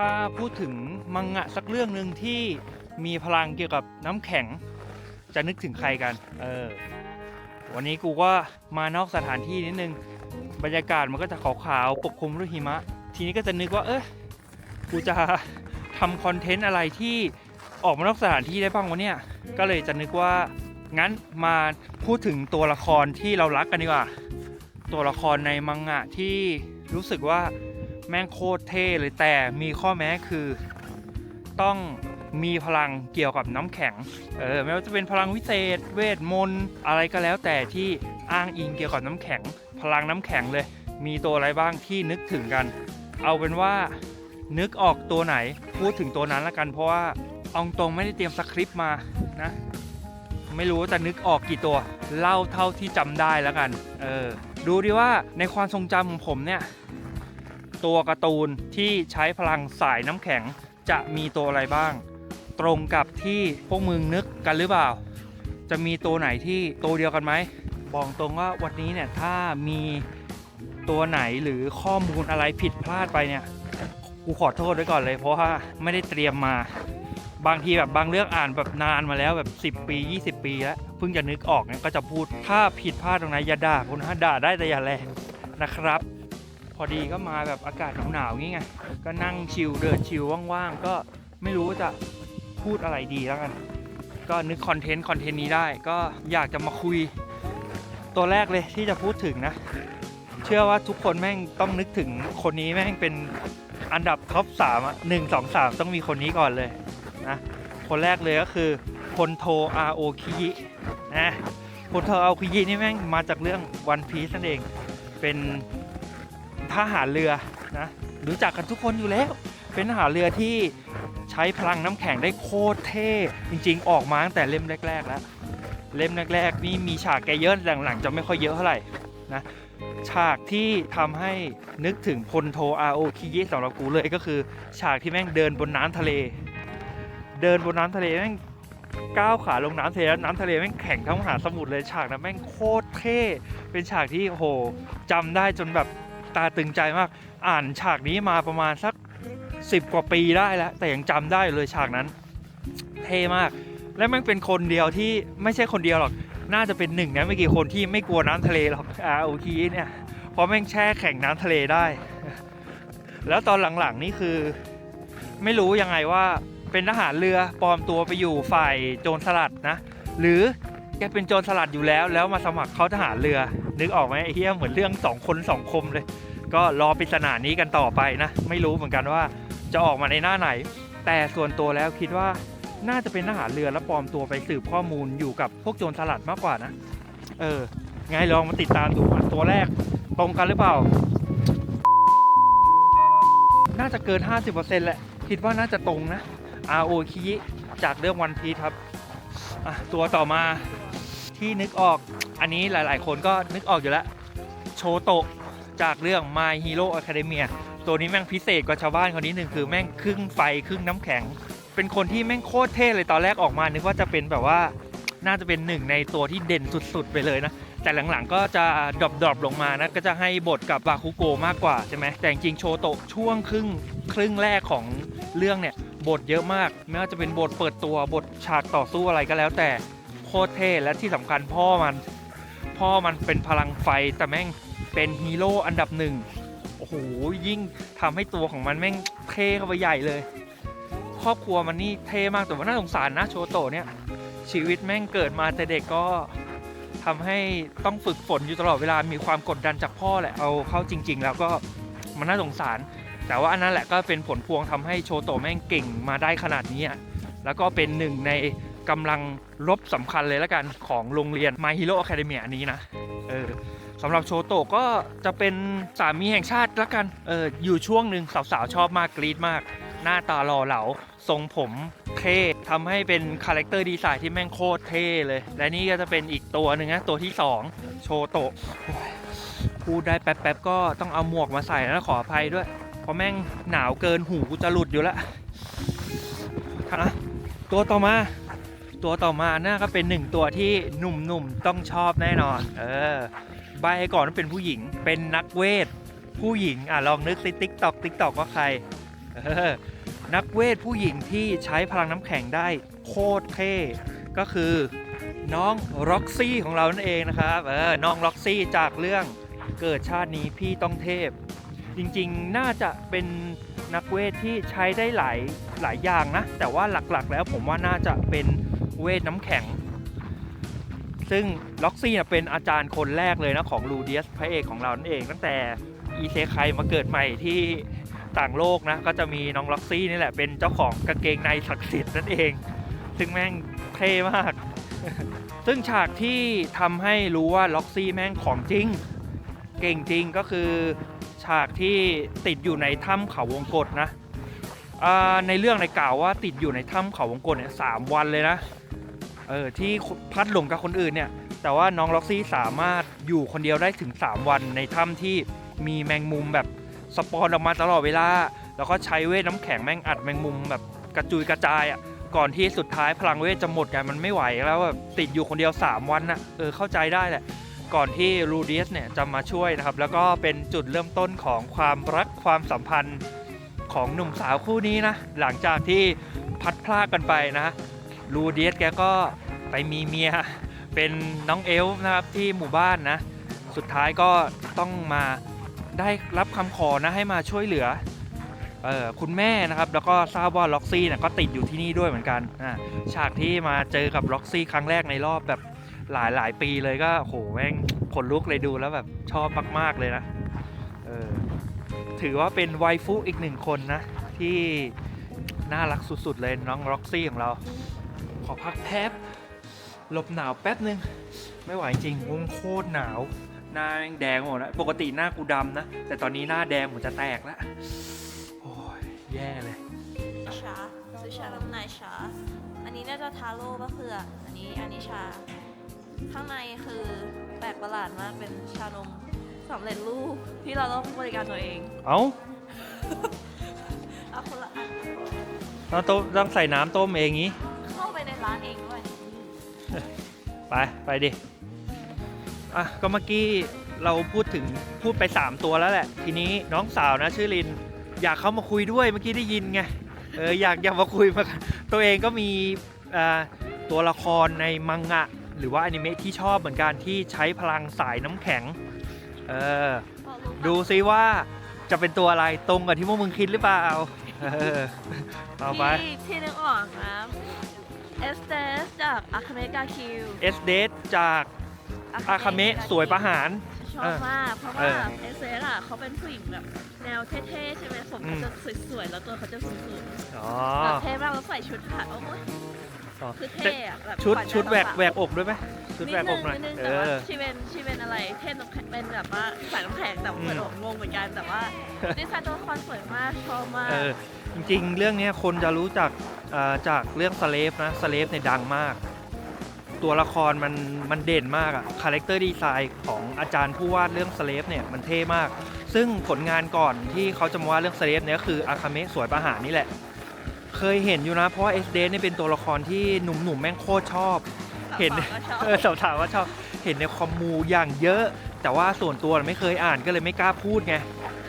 ถ้าพูดถึงมังงะสักเรื่องหนึ่งที่มีพลังเกี่ยวกับน้ำแข็ง จะนึกถึงใครกัน เออ วันนี้กูก็มานอกสถานที่นิดนึง บรรยากาศมันก็จะขาวๆปกคลุมด้วยหิมะ ทีนี้ก็จะนึกว่า เออกูจะทำคอนเทนต์อะไรที่ออกมานอกสถานที่ได้บ้างวะเนี่ย ก็เลยจะนึกว่างั้นมาพูดถึงตัวละครที่เรารักกันดีกว่า ตัวละครในมังงะที่รู้สึกว่า แม่งโคตรเท่เลยแต่มีข้อแม้คือต้องมีพลังเกี่ยวกับน้ำแข็ง เออไม่ว่าจะเป็นพลังวิเศษ เวทมนต์อะไรก็แล้วแต่ที่อ้างอิงเกี่ยวกับน้ำแข็ง พลังน้ำแข็งเลย มีตัวอะไรบ้างที่นึกถึงกัน เอาเป็นว่านึกออกตัวไหนพูดถึงตัวนั้นละกัน เพราะว่าเอาตรงไม่ได้เตรียมสคริปต์มานะ ไม่รู้ว่าจะนึกออกกี่ตัว เล่าเท่าที่จำได้แล้วกัน เออ ดูดิว่าในความทรงจำของผมเนี่ย ตัวการ์ตูนที่ใช้พลังสายน้ำแข็งจะมีตัวอะไรบ้าง ตรงกับที่พวกมึงนึกกันหรือเปล่า จะมีตัวไหนที่ตัวเดียวกันไหมบอกตรงว่าวันนี้เนี่ยถ้ามีตัวไหนหรือข้อมูลอะไรผิดพลาดไปเนี่ยกูขอโทษไว้ก่อนเลย เพราะว่าไม่ได้เตรียมมา บางทีแบบบางเรื่องอ่านแบบนานมาแล้วแบบ10 ปี 20 ปีแล้วเพิ่งจะนึกออกเนี่ยก็จะพูดถ้าผิดพลาดตรงไหนอย่าด่าคุณนะด่าได้แต่อย่าแรงนะครับ อดีก็มาแบบอากาศหนาวๆงี้ไง ก็นั่งชิลเดินชิลว่างๆ ก็ไม่รู้จะพูดอะไรดีแล้วกัน ก็นึกคอนเทนต์คอนเทนต์นี้ได้ ก็อยากจะมาคุย ตัวแรกเลยที่จะพูดถึงนะ เชื่อว่าทุกคนแม่งต้องนึกถึงคนนี้แม่งเป็นอันดับท็อปสามหนึ่งสองสามต้องมีคนนี้ก่อนเลยนะ คนแรกเลยก็คือพลโทอาโอคิยินะพลโทอาโอคิยินี่แม่งมาจากเรื่องวันพีซนั่นเอง เป็น ทหารเรือนะรู้จักกันทุกคนอยู่แล้ว เป็นทหารเรือที่ใช้พลังน้ำแข็งได้โคตรเท่ จริงๆ ออกมาตั้งแต่เล่มแรก ๆ แล้ว เล่มแรก ๆ นี่มีฉากแกเยอะหลังๆ จะไม่ค่อยเยอะเท่าไหร่นะฉากที่ทำให้นึกถึงพลโทอาโอคิยิสำหรับกูเลยก็คือ ฉากที่แม่งเดินบนน้ำทะเล เดินบนน้ำทะเลแม่งก้าวขาลงน้ำทะเลแล้วน้ำทะเลแม่งแข็งทั้งมหาสมุทรเลยฉากนั้นแม่งโคตรเท่ เป็นฉากที่โหจำได้จนแบบ ตาตึงใจมาก อ่านฉากนี้มาประมาณสักสิบกว่าปีได้แล้ว แต่ยังจำได้เลยฉากนั้น เท่มาก และแม่งเป็นคนเดียวที่ไม่ใช่คนเดียวหรอก น่าจะเป็นหนึ่งนะไม่กี่คนที่ไม่กลัวน้ำทะเลหรอกอาโอคีเนี่ยเพราะแม่งแช่แข็งน้ำทะเลได้ แล้วตอนหลังๆนี่คือ ไม่รู้ยังไงว่าเป็นทหารเรือปลอมตัวไปอยู่ฝ่ายโจรสลัดนะ หรือ แกเป็นโจรสลัดอยู่แล้ว แล้วมาสมัครเข้าทหารเรือ นึกออกไหมไอ้เหี้ยเหมือนเรื่องสองคนสองคมเลย ก็รอปริศนานี้กันต่อไปนะ ไม่รู้เหมือนกันว่าจะออกมาในหน้าไหน แต่ส่วนตัวแล้วคิดว่าน่าจะเป็นทหารเรือแล้วปลอมตัวไปสืบข้อมูลอยู่กับพวกโจรสลัดมากกว่านะ เออไงลองมาติดตามดูอะตัวแรกตรงกันหรือเปล่า น่าจะเกิน 50%แหละ คิดว่าน่าจะตรงนะอาโอคิจากเรื่องวันพีทครับ ตัวต่อมา ที่นึกออกอันนี้หลาย ๆ คนก็นึกออกอยู่แล้ว โชโตะจากเรื่อง My Hero Academia ตัวนี้แม่งพิเศษกว่าชาวบ้านคนนี้หนึ่งคือแม่งครึ่งไฟครึ่งน้ำแข็ง เป็นคนที่แม่งโคตรเท่เลยตอนแรกออกมานึกว่าจะเป็นแบบว่าน่าจะเป็นหนึ่งในตัวที่เด่นสุด ๆ ไปเลยนะ แต่หลังๆก็จะดรอปดอปลงมานะ ก็จะให้บทกับบาคุโกะมากกว่าใช่ไหมแต่จริงๆโชโตะช่วงครึ่งครึ่งแรกของเรื่องเนี่ยบทเยอะมาก ไม่ว่าจะเป็นบทเปิดตัวบทฉากต่อสู้อะไรก็แล้วแต่ โคตรเท่และที่สำคัญพ่อมัน พ่อมันเป็นพลังไฟแต่แม่งเป็นฮีโร่อันดับหนึ่งโอ้โหยิ่งทำให้ตัวของมันแม่งเท่เข้าไปใหญ่เลย ครอบครัวมันนี่เท่มากแต่ว่าน่าสงสารนะโชโตเนี่ย ชีวิตแม่งเกิดมาแต่เด็กก็ทำให้ต้องฝึกฝนอยู่ตลอดเวลามีความกดดันจากพ่อแหละเอาเข้าจริง ๆ แล้วก็มันน่าสงสาร แต่ว่าอันนั้นแหละก็เป็นผลพวงทำให้โชโตแม่งเก่งมาได้ขนาดนี้แล้วก็เป็นหนึ่งใน กำลังรบสำคัญเลยละกันของโรงเรียน My Hero Academia นี้นะเออสำหรับโชโตะก็จะเป็นสามีแห่งชาติละกันเอออยู่ช่วงหนึ่งสาวๆ ชอบมากกรี๊ดมาก หน้าตาหล่อเหลาทรงผมเท่ทำให้เป็นคาแรคเตอร์ดีไซน์ที่แม่งโคตรเท่เลย และนี่ก็จะเป็นอีกตัวหนึ่งนะตัวที่ 2 โชโตะพูดได้แป๊บๆก็ต้องเอาหมวกมาใส่นะขออภัยด้วย เพราะแม่งหนาวเกินหูกูจะหลุดอยู่ล้วนะตัวต่อมา ตัวต่อมาน่าก็เป็นหนึ่งตัวที่หนุ่มๆต้องชอบแน่นอน เออใบก่อนว่าเป็นผู้หญิง เป็นนักเวท ผู้หญิงอะลองนึกซิติ๊กตอกติ๊กตอกว่าใคร เออ นักเวทผู้หญิงที่ใช้พลังน้ำแข็งได้โคตรเท่ก็คือน้องร็อกซี่ของเรานั่นเองนะครับ เออ น้องร็อกซี่จากเรื่องเกิดชาตินี้พี่ต้องเทพ จริงๆ น่าจะเป็นนักเวทที่ใช้ได้หลายหลายอย่างนะ แต่ว่าหลักๆ แล้วผมว่าน่าจะเป็นเวทน้ำแข็ง ซึ่งล็อกซี่เป็นอาจารย์คนแรกเลยนะของลูเดียสพระเอกของเรานั่นเอง ตั้งแต่อีเซไคมาเกิดใหม่ที่ต่างโลกนะ ก็จะมีน้องล็อกซี่นี่แหละเป็นเจ้าของกางเกงในศักดิ์สิทธิ์นั่นเอง ซึ่งแม่งเท่มาก ซึ่งฉากที่ทำให้รู้ว่าล็อกซี่แม่งของจริง เก่งจริงก็คือากที่ติดอยู่ในถ้ำเขาวงกตนะในเรื่องในกล่าวว่าติดอยู่ในถ้ำเขาวงกตเนี่ยสามวันเลยนะเออที่พัดหลงกับคนอื่นเนี่ยแต่ว่าน้องล็อกซี่สามารถอยู่คนเดียวได้ถึง 3 วันในถ้ำที่มีแมงมุมแบบสปอนออกมาตลอดเวลา แล้วก็ใช้เวทน้ำแข็งแม่งอัดแมงมุมแบบกระจุยกระจายอะก่อนที่สุดท้ายพลังเวทจะหมดกันมันไม่ไหวแล้วแบบติดอยู่คนเดียว 3 วันน่ะเออเข้าใจได้แหละ ก่อนที่รูเดียสเนี่ยจะมาช่วยนะครับ แล้วก็เป็นจุดเริ่มต้นของความรักความสัมพันธ์ของหนุ่มสาวคู่นี้นะ หลังจากที่พัดพลากกันไปนะรูเดียสแกก็ไปมีเมีย เป็นน้องเอลฟ์นะครับที่หมู่บ้านนะ สุดท้ายก็ต้องมาได้รับคำขอนะให้มาช่วยเหลือเออคุณแม่นะครับ แล้วก็ทราบว่าล็อกซี่เนี่ยก็ติดอยู่ที่นี่ด้วยเหมือนกันฉากที่มาเจอกับล็อกซี่ครั้งแรกในรอบแบบ หลายหลายปีเลยก็โหแม่งขนลุกเลยดูแล้วแบบชอบมากๆเลยนะเออถือว่าเป็นไวฟุอีกหนึ่งคนนะ ที่น่ารักสุดๆเลยน้องล็อกซี่ของเรา ขอพักแป๊บหลบหนาวแป๊บนึง ไม่ไหวจริงวงโคตรหนาวหน้าแม่งแดงหมดแล้วปกติหน้ากูดำนะ แต่ตอนนี้หน้าแดงหมดจะแตกแล้วโอ้ยแย่เลยชาซื้อชาน้ำนชา อันนี้น่าจะทาโร่ปะเพื่อกอันนี้อันนี้ชา ข้างในคือแปลกประหลาดมากเป็นชานมสำเร็จรูปที่เราต้องบริการตัวเองเอ้าเอาคนละอันเราต้มต้องใส่น้ำต้มเองงี้ เข้าไปในร้านเองด้วยไป ไปดิ อะ ก็เมื่อกี้เราพูดถึงพูดไป 3 ตัวแล้วแหละ ทีนี้น้องสาวนะชื่อลิน อยากเข้ามาคุยด้วยเมื่อกี้ได้ยินไง เอออยากอยากมาคุยมาตัวเองก็มีอ่าตัวละครในมังงะ หรือว่าอนิเมะที่ชอบเหมือนกันที่ใช้พลังสายน้ำแข็ง เออ ดูซิว่าจะเป็นตัวอะไรตรงกับที่พวกมึงคิดหรือเปล่า เออเอาไป ที่ที่นึกออกนะเอสเตสจากอาคาเมกาคิวเอสเดจากอาคาเมะสวยประหาร ชอบมาก เพราะเอว่าอเอสเตสอะเขาเป็นผู้หญิงแบบแนวเท่ๆใช่ไหมผมอืมเขาจะสวยๆ แล้วตัวเขาจะสูงอ๋อๆแบบเท่มากแล้วใส่ชุดผ้าโอ้ย อ๋อคือเท่อะแบบชุดขวัญใจชุดแหวกสาวๆแหวกอกด้วยไหมชุดนิแหวดกนึอกงหน่อยนิดนึงเอแต่ว่าอ ชีเป็นชีเป็นอะไรเท่นน้ำแข็งเป็นแบบว่าใส่น้ำแข็งแต่เปิดอกงงเหมือนกันแต่ว่าดีไซน์ตัวละครสวยมากชอบมาก เออจริงๆ เรื่องเนี้ยคนจะรู้จักเอ่อจากเรื่องสเลฟนะสเลฟเนี่ยดังมาก ตัวละครมันมันเด่นมากอะคาแรคเตอร์ดีไซน์ของอาจารย์ผู้วาดเรื่องสเลฟเนี่ยมันเท่มาก ซึ่งผลงานก่อนที่เขาจะมาวาดเรื่องสเลฟเนี่ยก็คืออาคาเมะสวยประหารนี่แหละ เคยเห็นอยู่นะ เพราะว่าเอสเดเนี่ยเป็นตัวละครที่หนุ่มๆแม่งโคตรชอบ เห็นก็ชอบเออสาวๆว่าชอบเห็นในคอมมูอย่างเยอะ แต่ว่าส่วนตัวไม่เคยอ่านก็เลยไม่กล้าพูดไง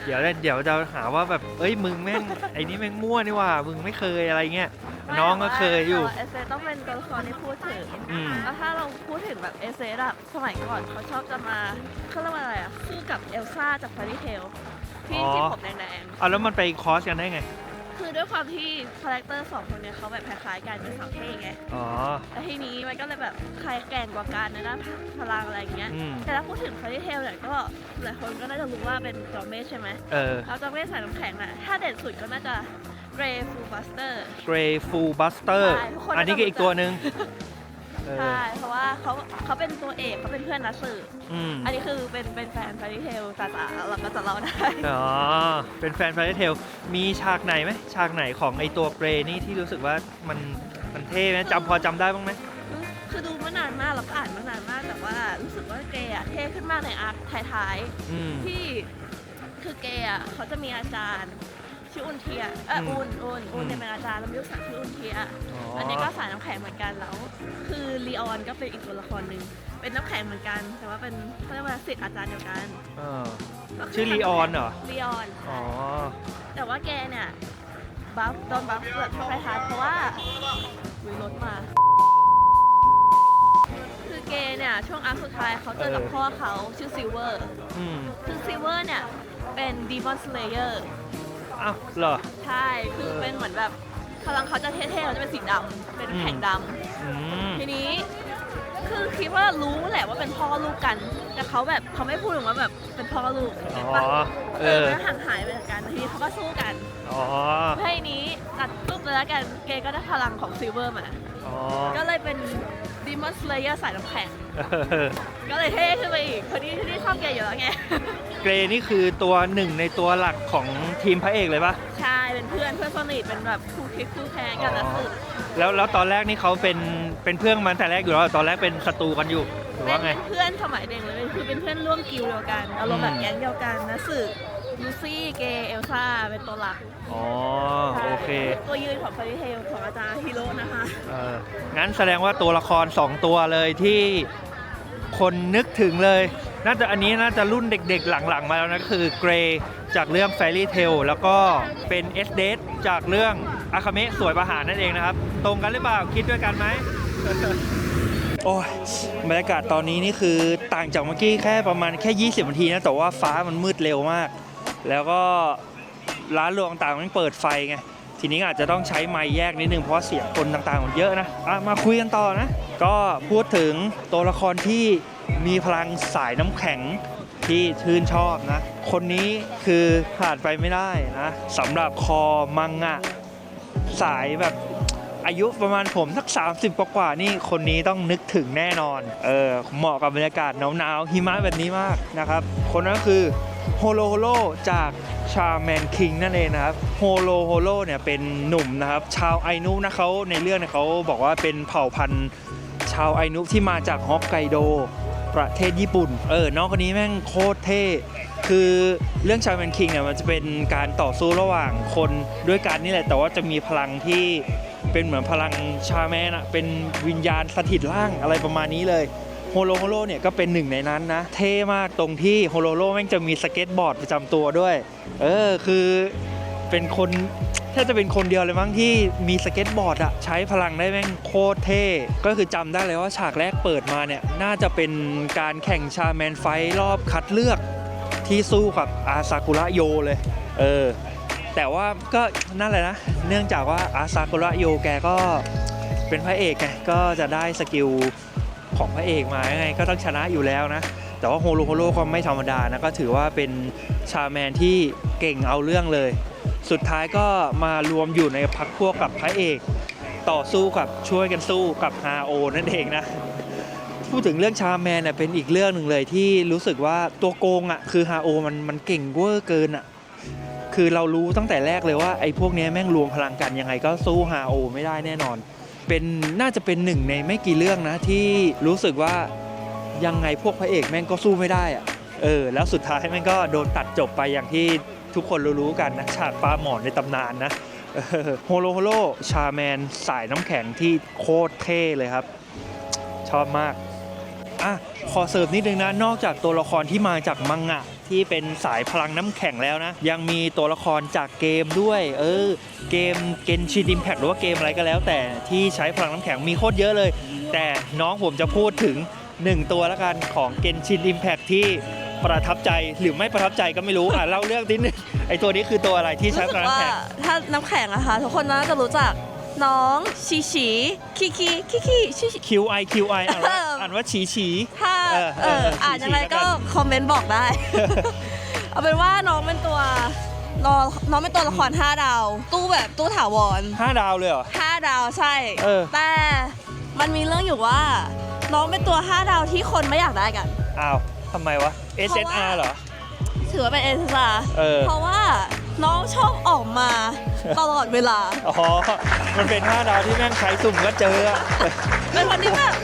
เดี๋ยวเดี๋ยวจะหาว่าแบบเอ้ยมึงแม่งไอ้นี่แม่งมั่วนี่หว่ามึงไม่เคยอะไรเงี้ยน้องก็เคยอยู่เอเซต้องเป็นตัวละครที่พูดถึงอืมแล้วถ้าเราพูดถึงแบบเอเซอะสมัยก่อนเขาชอบจะมาเขาเรียกว่าอะไรอะคู่กับเอลซ่าจากฟาริเทลที่อ๋อที่ผมแดงเอาแล้วมันไปคอร์สกันได้ไงๆ คือด้วยความที่คาแรคเตอร์สองคนเนี้ยเขาแบบคล้ายๆกันเป็นสาวเท่ไงอ๋อแล้วทีนี้มันก็เลยแบบใครแกร่งกว่ากันในด้านพลังอะไรอย่างเงี้ย อืม แต่ถ้าพูดถึงฟาริเทลเนี่ยก็หลายคนก็น่าจะรู้ว่าเป็นจอมเมสใช่ไหมเออ แล้วจอมเมสสายน้ำแข็งน่ะถ้าเด่นสุดก็น่าจะเกรฟูบัสเตอร์ เกรฟูบัสเตอร์ ใช่ทุกคนอันนี้ก็อีกตัวหนึ่ง เออ ใช่เพราะว่าเขาเขาเป็นตัวเอกเขาเป็นเพื่อนนักสืบอืมอันนี้คือเป็นเป็นแฟนฟาริเทลจ๋าๆเราก็จะเล่าได้อ๋อ เป็นแฟนฟาร์เทลมีฉากไหนไหมฉากไหนของไอตัวเกรนี่ที่รู้สึกว่ามันมันเท่ไหมจำพอจำได้บ้างไหมคือดูมานานมากแล้วก็อ่านมานานมากแต่ว่ารู้สึกว่าเกย์อะเท่ขึ้นมากในอาร์คท้ายอืม ๆที่คือเกย์อะเขาจะมีอาจารย์ ชื่ออุนเทียเอออืมอุนอุนอุนอืมเนี่ยเป็นอาจารย์แล้วมีลูกสาวชื่ออุนเทียอ๋ออั อันนี้ก็สายน้ำแข็งเหมือนกันแล้ว คือลีออนก็เป็นอีกตัวละครหนึ่งเป็นน้ำแข็งเหมือนกัน แต่ว่าเป็นเขาเรียกว่าศิษย์อาจารย์เดียวกันเออ ก็คืชื่อลีออนเหรอ ลีออนอ๋อ แต่ว่าแกเนี่ยบัฟโดนบัฟแบบคล้ายๆเพราะว่าวิรถมา คือเกย์เนี่ยช่วงอาร์คสุดท้ายเขาเจอกับเออพ่อเขาชื่อซิลเวอร์ อืมคือซิลเวอร์เนี่ยเป็นดีมอนสเลเยอร์ อ้าวเหรอ ใช่คือเป็นเหมือนแบบพลังเขาจะเท่ๆเขาจะเป็นสีดำเป็นแข็งดอืมำทีนี้ คือคิดว่ารู้แหละว่าเป็นพ่อลูกกัน แต่เขาแบบเขาไม่พูดถึงว่าแบบเป็นพ่อลูกอ๋เห็นอปะเอเออ อมันห่างหายไปจากกันทีนี้เขาก็สู้กันอ๋อ เพื่อให้นี้ตัดปุ๊บเลยแล้วกันเกย์ก็ได้พลังของซิลเวอร์มา อ๋อ ก็เลยเป็น ดีมอนสเลเยอร์สายน้ำแข็งเออก็เลยเท่ขึ้นไปอีกคนนี้ที่ชอบเกย์อยู่แล้วไง เกรนี่คือตัวหนึ่งในตัวหลักของทีมพระเอกเลยปะใช่ เป็นเพื่อนเพื่อนสนิทเป็นแบบคู่คิดคู่แพ้กันนะคือแล้วแล้วตอนแรกนี่เขาเป็นเป็นเพื่อนมันแต่แรกอยู่แล้วตอนแรกเป็นศัตรูกันอยู่หรือเป็ว่านไงเพื่อนสมัยเด็กเลยคือเป็นเพื่อนร่วมกิลด์เดียวกัน อารมณ์แบบอืมแก๊งเดียวกันนะสื่อ ลูซี่เกย์เอลซ่าเป็นตัวหลักอ๋อ โอเค ตัวยืนของฟาริเทลของอาจารย์ฮิโร่นะคะ เออ งั้นแสดงว่าตัวละคร 2 ตัวเลยที่คนนึกถึงเลย น่าจะอันนี้น่าจะรุ่นเด็กๆหลังๆมาแล้วนะก็คือเกรจากเรื่อง Fairy Tail แล้วก็เป็นเอสเดจากเรื่องอาคาเมะสวยประหารนั่นเองนะครับ ตรงกันหรือเปล่าคิดด้วยกันไหม โอ้ยบรรยากาศตอนนี้นี่คือต่างจากเมื่อกี้แค่ประมาณแค่ 20นาทีนะ แต่ว่าฟ้ามันมืดเร็วมาก แล้วก็ร้านรวงต่างๆมันเปิดไฟไงทีนี้อาจจะต้องใช้ไมค์แยกนิดนึงเพราะเสียงคนต่างๆมันเยอะนะะมาคุยกันต่อนะ ก็พูดถึงตัวละครที่มีพลังสายน้ำแข็งที่ชื่นชอบนะ คนนี้คือขาดไปไม่ได้นะสำหรับคอมังงะสายแบบอายุประมาณผมสัก 30 กว่าๆนี่คนนี้ต้องนึกถึงแน่นอน เออเหมาะกับบรรยากาศหนาวๆหิมะแบบนี้มากนะครับ คนนั้นคือ โฮโลโฮโลจากชาแมนคิงนั่นเองนะครับโฮโลโฮโลเนี่ยเป็นหนุ่มนะครับ ชาวไอนุนะเขาในเรื่องเนี่ยเขาบอกว่าเป็นเผ่าพันธุ์ชาวไอนุที่มาจากฮอกไกโดประเทศญี่ปุ่น เออ น้องคนนี้แม่งโคตรเท่ คือเรื่องชาแมนคิงเนี่ยมันจะเป็นการต่อสู้ระหว่างคนด้วยกันนี่แหละ แต่ว่าจะมีพลังที่เป็นเหมือนพลังชาแมนอะเป็นวิญญาณสถิตร่างอะไรประมาณนี้เลย โฮโลโฮโลเนี่ยก็เป็นหนึ่งในนั้นนะ เท่มากตรงที่โฮโลโลแม่งจะมีสเก็ตบอร์ดประจำตัวด้วย เออคือเป็นคนแทบจะเป็นคนเดียวเลยมั้งที่มีสเก็ตบอร์ดอะใช้พลังได้แม่งโคตรเท่ ก็คือจำได้เลยว่าฉากแรกเปิดมาเนี่ย น่าจะเป็นการแข่งชาแมนไฟท์รอบคัดเลือกที่สู้กับอาซากุระโยเลย เออ แต่ว่าก็นั่นแหละนะ เนื่องจากว่าอาซากุระโยแกก็เป็นพระเอกไงก็จะได้สกิล ของพระเอกมายังไงก็ต้องชนะอยู่แล้วนะ แต่ว่าโฮโลโฮโลก็ไม่ธรรมดานะ ก็ถือว่าเป็นชาแมนที่เก่งเอาเรื่องเลย สุดท้ายก็มารวมอยู่ในพักพวกกับพระเอก ต่อสู้กับช่วยกันสู้กับฮาโอนั่นเองนะพูดถึงเรื่องชาแมนเนี่ยเป็นอีกเรื่องหนึ่งเลยที่รู้สึกว่าตัวโกงอะคือฮาโอมันมันเก่งเวอร์เกินอะคือเรารู้ตั้งแต่แรกเลยว่าไอ้พวกนี้แม่งรวมพลังกันยังไงก็สู้ฮาโอไม่ได้แน่นอน เป็นน่าจะเป็นหนึ่งในไม่กี่เรื่องนะที่รู้สึกว่ายังไงพวกพระเอกแม่งก็สู้ไม่ได้อะเออแล้วสุดท้ายแม่งก็โดนตัดจบไปอย่างที่ทุกคนรู้ๆกันนะฉากปลาหมอนในตำนานนะเออโฮโลโฮโลชาแมนสายน้ำแข็งที่โคตรเท่เลยครับ ชอบมากอะขอเสริมนิดนึงนะ นอกจากตัวละครที่มาจากมังงะ ที่เป็นสายพลังน้ำแข็งแล้วนะ ยังมีตัวละครจากเกมด้วย เออ เกมเกนชินอิมแพหรือว่าเกมอะไรก็แล้ว แต่ที่ใช้พลังน้ำแข็งมีโคตรเยอะเลย แต่น้องผมจะพูดถึง 1 ตัวละกันของเกนชินอิมแพที่ประทับใจหรือไม่ประทับใจก็ไม่รู้อะเล่าเรื่องนิดนึงไอตัวนี้คือตัวอะไรที่ใช้พลังน้ำแข็งถ้าน้ำแข็งอะค่ะทุกคนน่าจะรู้จัก น้องชีชีคิคิคิคิชิชิ QI QI อ่านว่าอ่านว่าฉีฉีถ้าเออเอเอออเอออ่านยังไงชี้ๆแล้วกัก็นคอมเมนต์บอกได้ เอาเป็นว่าน้องเป็นตัวน้องน้องเป็นตัวละคร5ดาว ตู้แบบตู้ถาวรห้าดาวเลยเหรอ 5ดาวใช่ เออ แต่มันมีเรื่องอยู่ว่า น้องเป็นตัว 5 ดาวที่คนไม่อยากได้กัน อ้าวทำไมวะ SNR เหรอ ถือว่าเป็นเอสซาเออ เพราะว่า น้องชอบออกมาตลอดเวลา อ๋อ มันเป็นห้าดาวที่แม่งใช้สุ่มก็เจออะ เป็นคนที่แบบ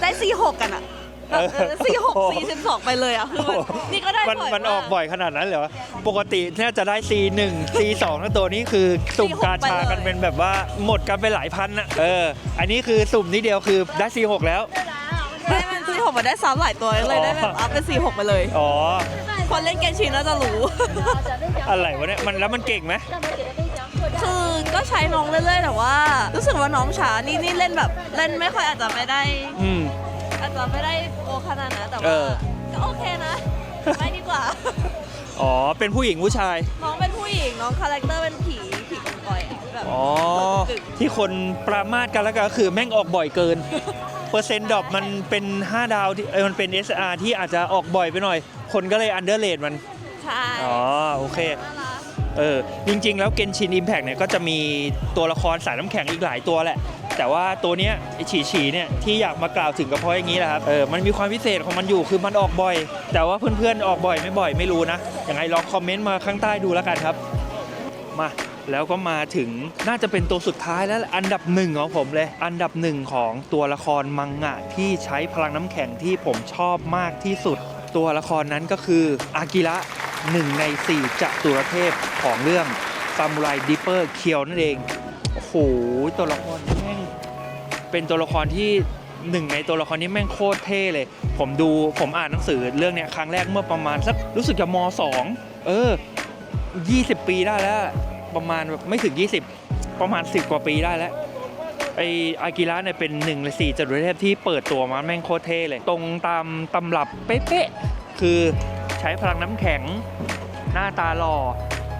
ได้สี่หกกันอะแบบสี่หกโอ้โห สี่สิบสองไปเลยอะคือมันนี่ก็ได้มันบ่อยมันออกากบ่อยขนาดนั้นเหรอ ปกติน่าจะได้ C1 C2 ทั้งตัวนี้คือสุ่ม C6 กาชากันไปเลยเป็นแบบว่าหมดกันไปหลายพันนะเออ อันนี้คือสุ่มนิดเดียวคือได้ C6 แล้ว ได้มันสี่หกมาได้ซ้ำหลายตัวเลยได้แบบอัพเป็นสี่หกไปเลย อ๋อ คนเล่นเกมชินน่าจะรู้ อะไรวะเนี่ยมันแล้วมันเก่งไหมกคือก็ใช้น้องเรื่อยๆแต่ว่า รู้สึกว่าน้องช้านี่นี่เล่นแบบเล่นไม่ค่อยอาจจะไม่ได้ อืม อาจจะไม่ได้โอขนาดนั้นแต่เอว่าอ ก็โอเคนะไม่ดีกว่า อ๋อ เป็นผู้หญิงผู้ชาย น้องเป็นผู้หญิงน้องคาแรคเตอร์เป็นผีผีกองกอยอะแบบอ๋อตึกที่คนประมาทกันแล้วก็คือแม่งออกบ่อยเกิน เปอร์เซ็นต์ดรอปมันเป็น 5 ดาวที่เอ้ยมันเป็น SR ที่อาจจะออกบ่อยไปหน่อย คนก็เลยอันเดอร์เลดมัน ใช่อ๋อ โอเค น่ารักเออ จริง ๆ แล้วเกนชินอิมแพกเนี่ยก็จะมีตัวละครสายน้ำแข็งอีกหลายตัวแหละ แต่ว่าตัวเนี้ยไอฉีฉีเนี่ยที่อยากมากล่าวถึงก็เพราะอย่างนี้แหละครับเออมันมีความพิเศษของมันอยู่คือมันออกบ่อย แต่ว่าเพื่อนๆออกบ่อยไม่บ่อยไม่รู้นะยังไงลองคอมเมนต์มาข้างใต้ดูแล้วกันครับ มา แล้วก็มาถึงน่าจะเป็นตัวสุดท้ายแล้วอันดับหนึ่งของผมเลย อันดับหนึ่งของตัวละครมังงะที่ใช้พลังน้ำแข็งที่ผมชอบมากที่สุด ตัวละครนั้นก็คืออากิระหนึ่งในสี่จตุรเทพของเรื่องซามูไรดิปเปอร์เคียวนั่นเองโอ้โหตัวละครแม่งเป็นตัวละครที่หนึ่งในตัวละครนี้แม่งโคตรเท่เลย ผมดูผมอ่านหนังสือเรื่องเนี้ยครั้งแรกเมื่อประมาณสักรู้สึกจะมสองเออ 20 ปีได้แล้ว ประมาณแบบไม่ถึง 20 ประมาณ 10 กว่าปีได้แล้วไออากิระเนี่ยเป็นหนึ่งในสี่จตุรเทพที่เปิดตัวมาแม่งโคตรเท่เลย ตรงตามตำรับเป๊ะๆคือใช้พลังน้ำแข็งหน้าตาหล่อ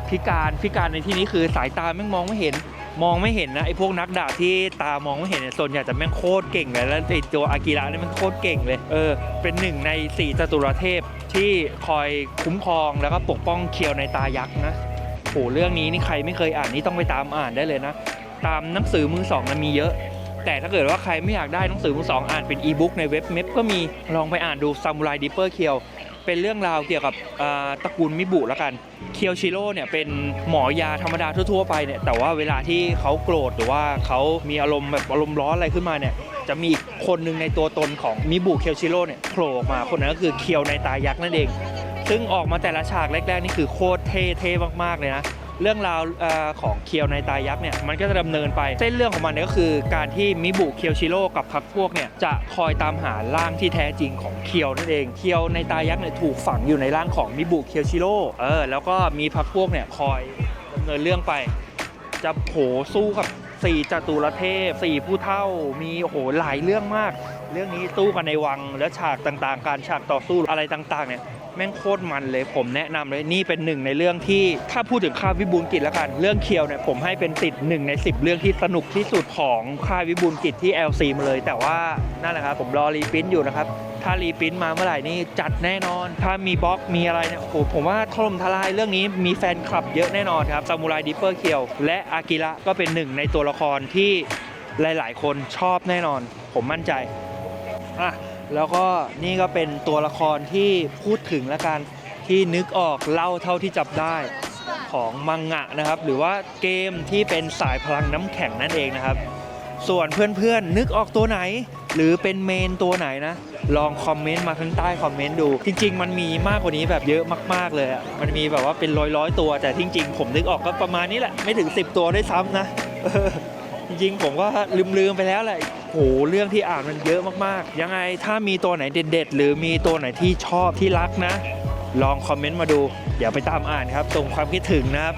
พิการพิการในที่นี้คือสายตาแม่งมองไม่เห็นมองไม่เห็นนะไอพวกนักดาบที่ตามองไม่เห็นเนี่ยส่วนใหญ่จะแม่งโคตรเก่งเลยแล้วไอตัวอากิระเนี่ยมันโคตรเก่งเลยเออเป็นหนึ่งในสี่จตุรเทพที่คอยคุ้มครองแล้วก็ปกป้องเคียวในตายักษ์นะ โหเรื่องนี้นี่ใครไม่เคยอ่านนี่ต้องไปตามอ่านได้เลยนะ ตามหนังสือมือสองมันมีเยอะ แต่ถ้าเกิดว่าใครไม่อยากได้หนังสือมือสองอ่านเป็นอีบุ๊กในเว็บเมพก็มีลองไปอ่านดูซามูไรดิปเปอร์เคียวเป็นเรื่องราวเกี่ยวกับตระกูลมิบุแล้วกันเคียวชิโร่เนี่ยเป็นหมอยาธรรมดาทั่ว ๆ ไปเนี่ยแต่ว่าเวลาที่เขาโกรธหรือว่าเขามีอารมณ์แบบอารมณ์ร้อนอะไรขึ้นมาเนี่ยจะมีอีกคนหนึ่งในตัวตนของมิบุเคียวชิโร่เนี่ยโผล่ออกมาคนนั้นก็คือเคียวในตายักษ์นั่นเอง ซึ่งออกมาแต่ละฉากแรกๆนี่คือโคตรเท่เท่มากๆเลยนะเรื่องราวอของเคียวในตายักษ์เนี่ยมันก็จะดำเนินไปเส้นเรื่องของมันเนี่ยก็คือการที่มิบุเคียวชิโร่กับพรรคพวกเนี่ยจะคอยตามหาร่างที่แท้จริงของเคียวนั่นเองเคียวในตายักษ์เนี่ยถูกฝังอยู่ในร่างของมิบุเคียวชิโร่เออแล้วก็มีพรรคพวกเนี่ยคอยดำเนินเรื่องไป จะโผสู้กับสี่จตุรเทพสี่ผู้เท่ามีโอ้โหหลายเรื่องมาก เรื่องนี้สู้กันในวังและฉากต่างๆ การฉากต่อสู้อะไรต่างๆเนี่ย แม่งโคตรมันเลยผมแนะนำเลยนี่เป็นหนึ่งในเรื่องที่ถ้าพูดถึงค่าวิบูลกิจแล้วกัน เรื่องเคียวเนี่ยผมให้เป็นติดหนึ่งใน 10 เรื่องที่สนุกที่สุดของค่าวิบูลกิจที่ LC มาเลย แต่ว่านั่นแหละครับผมรอรีปรินท์อยู่นะครับถ้ารีปรินท์มาเมื่อไหร่นี่จัดแน่นอน ถ้ามีบล็อกมีอะไรเนี่ยโอ้โหผมว่าถล่มทลายเรื่องนี้มีแฟนคลับเยอะแน่นอนครับซามูไรดิปเปอร์เคียวและอากิระก็เป็นหนึ่งในตัวละครที่หลาย ๆ คนชอบแน่นอน ผมมั่นใจอะ แล้วก็นี่ก็เป็นตัวละครที่พูดถึงแล้วกันที่นึกออกเล่าเท่าที่จับได้ของมังงะนะครับ หรือว่าเกมที่เป็นสายพลังน้ำแข็งนั่นเองนะครับ ส่วนเพื่อนๆนึกออกตัวไหน หรือเป็นเมนตัวไหนนะ ลองคอมเมนต์มาข้างใต้คอมเมนต์ดู จริง ๆ มันมีมากกว่านี้แบบเยอะมาก ๆเลยอะมันมีแบบว่าเป็นร้อยๆตัว แต่จริง ๆ ผมนึกออกก็ประมาณนี้แหละไม่ถึง 10 ตัวด้วยซ้ำนะ จริงๆผมก็ลืมๆไปแล้วแหละโหเรื่องที่อ่านมันเยอะมากๆ ยังไงถ้ามีตัวไหนเด็ด ๆ หรือมีตัวไหนที่ชอบที่รักนะ ลองคอมเมนต์มาดูเดี๋ยวไปตามอ่านครับส่งความคิดถึงนะครับ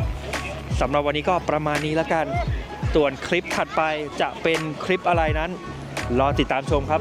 สำหรับวันนี้ก็ประมาณนี้แล้วกันส่วนคลิปถัดไปจะเป็นคลิปอะไรนั้น รอติดตามชมครับ